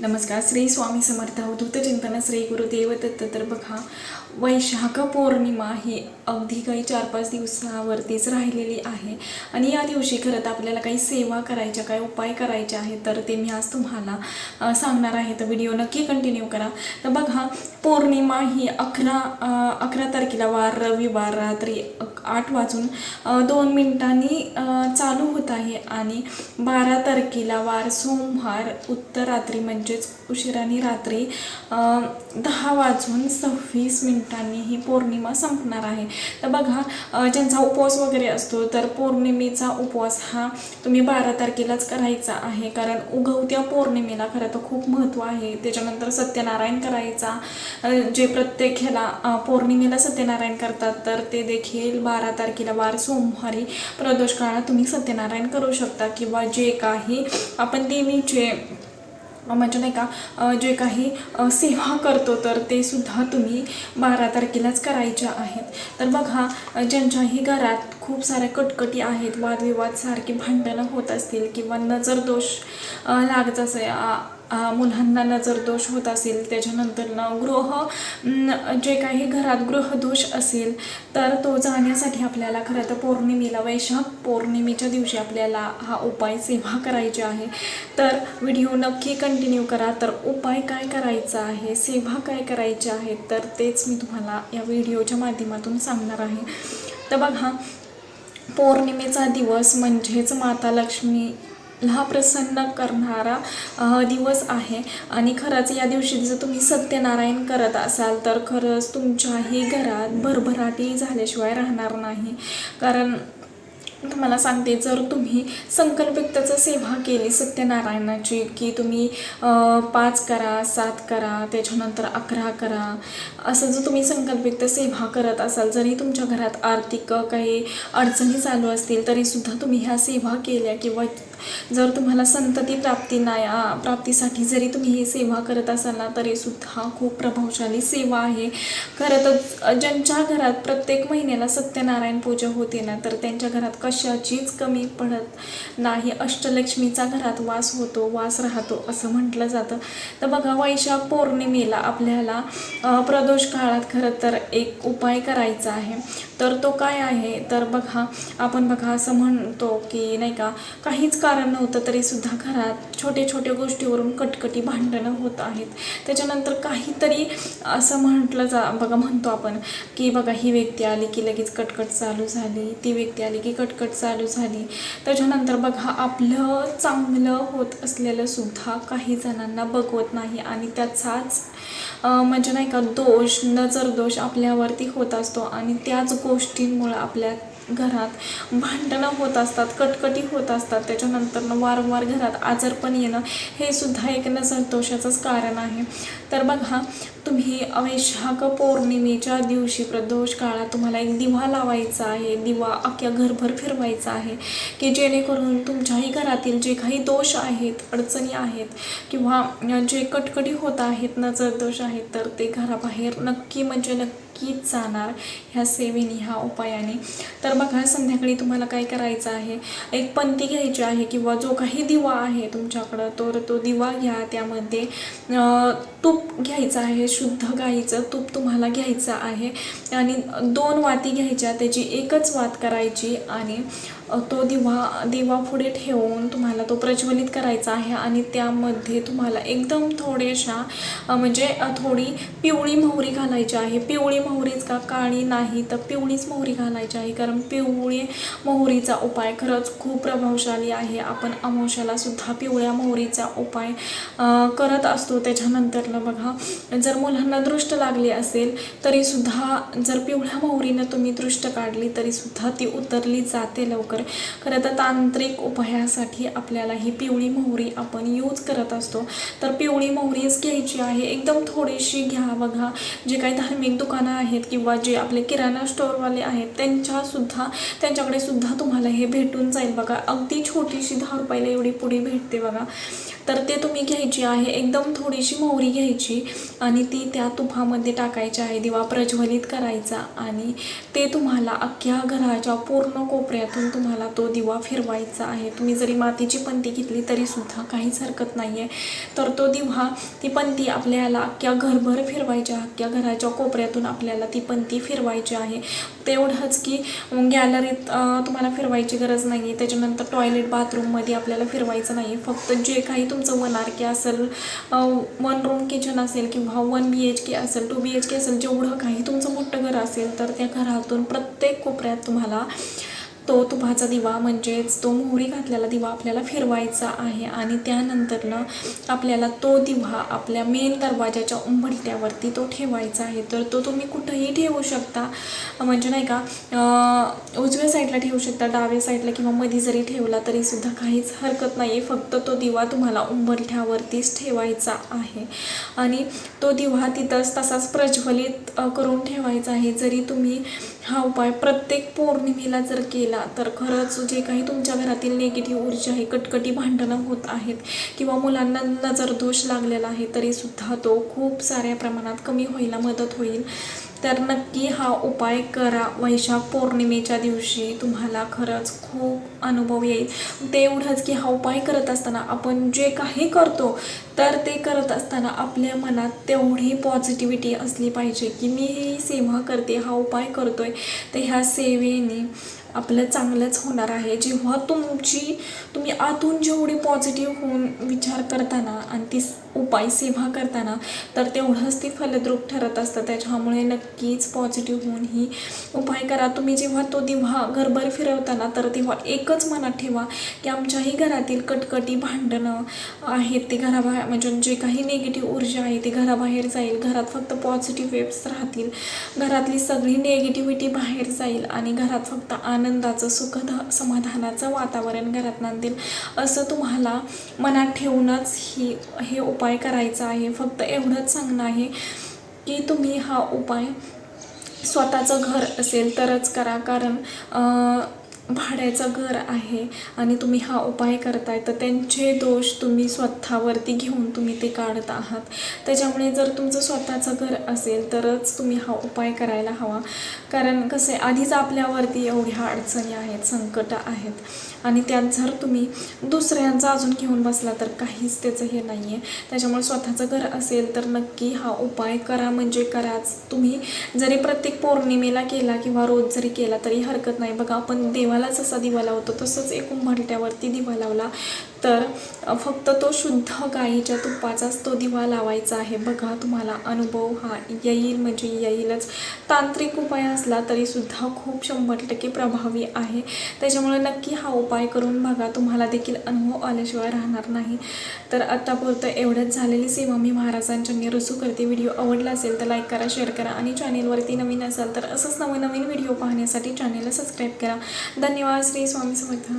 नमस्कार श्री स्वामी समर्थ अवधूत चिंतन श्री गुरुदेव दत्त तर बघा वैशाख पौर्णिमा ही अगदी काही चार पाच दिवसावरतीच राहिलेली आहे. आणि या दिवशी खरं तर आपल्याला काही सेवा करायच्या काही उपाय करायचे आहेत तर ते मी आज तुम्हाला सांगणार आहे. तर व्हिडिओ नक्की कंटिन्यू करा. तर बघा पौर्णिमा ही अकरा अकरा तारखेला वार रविवार रात्री आठ वाजून दोन मिनिटांनी चालू होत आहे. आणि बारा तारखेला वार सोमवार उत्तर रात्री म्हणजे म्हणजेच उशिराने रात्री दहा वाजून सव्वीस मिनिटांनी ही पौर्णिमा संपणार आहे. तर बघा ज्यांचा उपवास वगैरे असतो तर पौर्णिमेचा उपवास हा तुम्ही बारा तारखेलाच करायचा आहे. कारण उगवत्या पौर्णिमेला खरं तर खूप महत्त्व आहे. त्याच्यानंतर सत्यनारायण करायचा. जे प्रत्येक ह्याला पौर्णिमेला सत्यनारायण करतात तर ते देखील बारा तारखेला वार सोमवारी प्रदोष काळात तुम्ही सत्यनारायण करू शकता. किंवा जे काही आपण देवीचे म्हणजे नाही का जे काही सेवा करतो तर ते सुद्धा तुम्ही बारा तारखेलाच करायच्या आहेत. तर बघा ज्यांच्याही घरात खूप साऱ्या कटकटी आहेत वादविवाद सारखी भांडणं होत असतील किंवा नजर दोष लागत असे मुलांना जर दोष होत असेल त्याच्यानंतर न गृह जे काही घरात गृहदोष असेल तर तो जाण्यासाठी आपल्याला खरं तर पौर्णिमेला वैशाख पौर्णिमेच्या दिवशी आपल्याला हा उपाय सेवा करायची आहे. तर व्हिडिओ नक्की कंटिन्यू करा. तर उपाय काय करायचा आहे सेवा काय करायची आहे तर तेच मी तुम्हाला या व्हिडिओच्या माध्यमातून सांगणार आहे. तर बघा पौर्णिमेचा दिवस म्हणजेच माता लक्ष्मी ला प्रसन्न करणारा दिवस आहे. आणि खरंच या दिवशी जर तुम्ही सत्यनारायण करत असाल तर खरंच तुमच्याही घरात भरभराटी झाल्याशिवाय राहणार नाही. कारण तुम्हाला सांगते जर तुम्ही संकल्पयुक्ताचं सेवा केली सत्यनारायणाची की तुम्ही पाच करा सात करा त्याच्यानंतर अकरा करा असं जर तुम्ही संकल्पिकता सेवा करत असाल जरी तुमच्या घरात आर्थिक काही अडचणी चालू असतील तरीसुद्धा तुम्ही ह्या सेवा केल्या किंवा जर तुम्हाला संतती प्राप्ती नाही प्राप्तीसाठी जरी तुम्ही ही सेवा करत असाल ना तरीसुद्धा खूप प्रभावशाली सेवा आहे. खरं तर ज्यांच्या घरात प्रत्येक महिन्याला सत्यनारायण पूजा होते ना तर त्यांच्या घरात कशाचीच कमी पडत नाही. अष्टलक्ष्मीचा घरात वास होतो वास राहतो असं म्हटलं जातं. तर बघा वैशाख पौर्णिमेला आपल्याला प्रदोष काळात खरं तर एक उपाय करायचा आहे. तर तो काय आहे? तर बघा आपण बघा असं म्हणतो की नाही का काहीच कारण नव्हतं तरीसुद्धा घरात छोट्या छोट्या गोष्टीवरून कटकटी भांडणं होत आहेत. त्याच्यानंतर काहीतरी असं म्हटलं जा बघा म्हणतो आपण की बघा ही व्यक्ती आली की लगेच कटकट चालू झाली ती व्यक्ती आली की कटकट चालू झाली. त्याच्यानंतर बघा आपलं चांगलं होत असलेलं सुद्धा काही जणांना बघवत नाही आणि त्याचाच म्हणजे नाही का दोष नजर दोष आपल्यावरती होत असतो आणि त्याच गोष्टींमुळं आपल्या घरात भांडणं होत असतात कटकटी होत असतात त्याच्यानंतर वारंवार घरात आजारपण येणं हे सुद्धा एक नजरदोषाचंच कारण आहे. तर बघा तुम्ही वैशाख पौर्णिमेच्या दिवशी प्रदोष काळात तुम्हाला एक दिवा लावायचा आहे. दिवा अख्ख्या घरभर फिरवायचा आहे की जेणेकरून तुमच्याही घरातील जे काही दोष आहेत अडचणी आहेत किंवा जे कटकटी होत आहेत नजर दोष आहेत तर ते घराबाहेर नक्की म्हणजे नक्की नक्कीच जाणार ह्या सेवेने ह्या उपायाने. तर बघा संध्याकाळी तुम्हाला काय करायचं आहे? एक पंती घ्यायची आहे किंवा जो काही दिवा आहे तुमच्याकडं तर तो दिवा घ्या. त्यामध्ये तूप घ्यायचं आहे शुद्ध गाईचं तूप तुम्हाला घ्यायचं आहे. आणि दोन वाती घ्यायच्या त्याची एकच वात करायची आणि तो दिवा दिवा पुढे ठेवून तुम्हाला तो प्रज्वलित करायचा आहे आणि त्यामध्ये तुम्हाला एकदम थोडेशा म्हणजे थोडी पिवळी मोहरी घालायची आहे. पिवळी मोहरीच का काळी नाही तर पिवळीच मोहरी घालायची आहे. कारण पिवळी मोहरीचा उपाय खरंच खूप प्रभावशाली आहे. आपण अमावस्याला सुद्धा पिवळ्या मोहरीचा उपाय करत असतो. त्याच्यानंतरनं बघा जर मुलांना दृष्ट लागली असेल तरीसुद्धा जर पिवळ्या मोहरीनं तुम्ही दृष्ट काढली तरीसुद्धा ती उतरली जाते लवकर. खरं तर तांत्रिक उपायासाठी आपल्याला ही पिवळी मोहरी आपण यूज करत असतो. तर पिवळी मोहरीच घ्यायची आहे. एकदम थोडीशी घ्या बघा. जे काही धार्मिक दुकानं आहेत किंवा जे आपले किराणा स्टोअरवाले आहेत त्यांच्यासुद्धा त्यांच्याकडे सुद्धा तुम्हाला हे भेटून जाईल बघा. अगदी छोटीशी दहा रुपयाला एवढी पुडी भेटते बघा. तर ते तुम्ही घ्यायची आहे. एकदम थोडीशी मोहरी घ्यायची आणि ती त्या तुपामध्ये टाकायची आहे. दिवा प्रज्वलित करायचा आणि ते तुम्हाला अख्ख्या घराच्या पूर्ण कोपऱ्यातून तुम्हाला तुम्हाला तो दिवा फिरवायचा आहे. तुम्ही जरी मातीची पंती घेतली तरीसुद्धा काहीच हरकत नाही आहे तर तो दिवा ती पंती आपल्याला अख्ख्या घरभर फिरवायच्या अख्ख्या घराच्या कोपऱ्यातून आपल्याला ती पंती फिरवायची आहे. तेवढंच की गॅलरीत तुम्हाला फिरवायची गरज नाही आहे त्याच्यानंतर टॉयलेट बाथरूममध्ये आपल्याला फिरवायचं नाही आहे फक्त जे काही तुमचं वन आर के असेल वन रूम किचन असेल किंवा वन बी एच के असेल टू बी एच के असेल जेवढं काही तुमचं मोठं घर असेल तर त्या घरातून प्रत्येक कोपऱ्यात तुम्हाला तो तुपाचा दिवा म्हणजेच तो मोहरी घातलेला दिवा आपल्याला फिरवायचा आहे आणि त्यानंतरनं आपल्याला तो दिवा आपल्या मेन दरवाजाच्या उंबरट्यावरती तो ठेवायचा आहे. तर तो तुम्ही कुठंही ठेवू शकता. म्हणजे नाही का उजव्या साईडला ठेवू शकता डाव्या साईडला किंवा मध्ये जरी ठेवला तरीसुद्धा काहीच हरकत नाही आहे फक्त तो दिवा तुम्हाला उंबरठ्यावरतीच ठेवायचा आहे. आणि तो दिवा तिथंच तसाच प्रज्वलित करून ठेवायचा आहे. जरी तुम्ही हा उपाय प्रत्येक पौर्णिमेला जर केला तर खरंच जे काही तुमच्या घरातील निगेटिव्ह ऊर्जा आहे कटकटी भांडणं होत आहेत किंवा मुलांना नजर दोष लागलेला आहे तरीसुद्धा तो खूप साऱ्या प्रमाणात कमी व्हायला मदत होईल. तर नक्की हा उपाय करा. वैशाख पौर्णिमेच्या दिवशी तुम्हाला खरंच खूप अनुभव येईल. तेवढंच की हा उपाय करत असताना आपण जे काही करतो तर ते करत असताना आपल्या मनात तेवढी पॉझिटिव्हिटी असली पाहिजे की मी ही सेवा करते हा उपाय करतो आहे तर ह्या सेवेने आपलं चांगलंच होणार आहे. जेव्हा तुमची तुम्ही आतून जेवढी पॉझिटिव्ह होऊन विचार करताना आणि ती उपाय सेवा करताना तर तेवढंच ते फलद्रूप ठरत असतं. त्याच्यामुळे नक्कीच पॉझिटिव्ह होऊन ही उपाय करा. तुम्ही जेव्हा तो दिवा घरभर फिरवताना तर तेव्हा एकच मनात ठेवा की आमच्याही घरातील कटकटी भांडणं आहेत. ते घराबाहेर म्हणजे जे काही निगेटिव्ह ऊर्जा आहे ती घराबाहेर जाईल. घरात फक्त पॉझिटिव्ह वेब्स राहतील. घरातली सगळी निगेटिव्हिटी बाहेर जाईल आणि घरात फक्त आनंदाचं सुखद समाधानाचं वातावरण घरात नांदेल. असं तुम्हाला मनात ठेवूनच ही हे उपाय करायचा आहे. फक्त एवढंच सांगणं आहे की तुम्ही हा उपाय स्वतःचं घर असेल तरच करा. कारण भाड्याचं घर आहे आणि तुम्ही हा उपाय करताय तर त्यांचे दोष तुम्ही स्वतःवरती घेऊन तुम्ही ते काढत आहात. त्याच्यामुळे जर तुमचं स्वतःचं घर असेल तरच तुम्ही हा उपाय करायला हवा. कारण कसं आहे आधीच आपल्यावरती एवढ्या अडचणी आहेत संकट आहेत. आणि त्यात जर तुम्ही दुसऱ्यांचा अजून घेऊन बसला तर काहीच त्याचं हे नाही आहे त्याच्यामुळे स्वतःचं घर असेल तर नक्की हा उपाय करा. म्हणजे कराच. तुम्ही जरी प्रत्येक पौर्णिमेला केला किंवा रोज जरी केला तरी हरकत नाही. बघा आपण देवाला जसा दिवा लावतो तसंच एक उंबरट्यावरती दिवा लावला. तर फक्त तो शुद्ध गाईच्या तुपाचाच तो दिवा लावायचा आहे. बघा तुम्हाला अनुभव हा येईल म्हणजे येईलच. तांत्रिक उपाय असला तरीसुद्धा खूप शंभर टक्के प्रभावी आहे. त्याच्यामुळे नक्की हा उपाय करून बघा. तुम्हाला देखील अनुभव आल्याशिवाय राहणार नाही. तर आत्तापुरतं एवढंच झालेली सेवा मी महाराजांच्या रुजू करते. व्हिडिओ आवडला असेल तर लाईक करा शेअर करा आणि चॅनेलवरती नवीन असाल तर असंच नवनवीन व्हिडिओ पाहण्यासाठी चॅनेलला सबस्क्राईब करा. धन्यवाद. श्री स्वामी समर्थ.